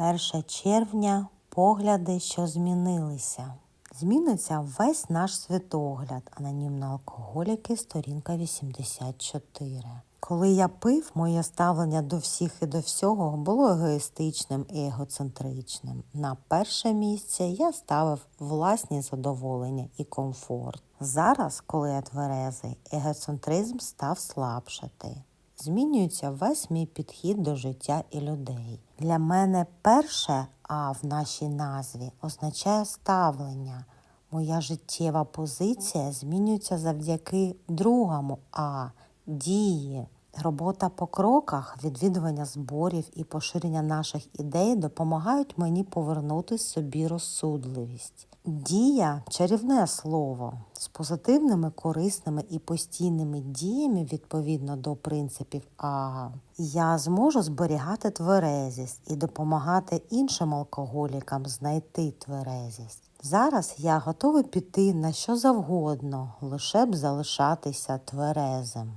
1 червня погляди, що змінилися. Зміниться весь наш світогляд. Анонімно алкоголіки, сторінка 84. Коли я пив, моє ставлення до всіх і до всього було егоїстичним і егоцентричним. На перше місце я ставив власні задоволення і комфорт. Зараз, коли я тверезий, егоцентризм став слабшати. Змінюється весь мій підхід до життя і людей. Для мене перше А в нашій назві означає ставлення. Моя життєва позиція змінюється завдяки другому А дії. Робота по кроках, відвідування зборів і поширення наших ідей допомагають мені повернути собі розсудливість. Дія чарівне слово з позитивними, корисними і постійними діями відповідно до принципів АГА. Я зможу зберігати тверезість і допомагати іншим алкоголікам знайти тверезість. Зараз я готовий піти на що завгодно, лише б залишатися тверезим.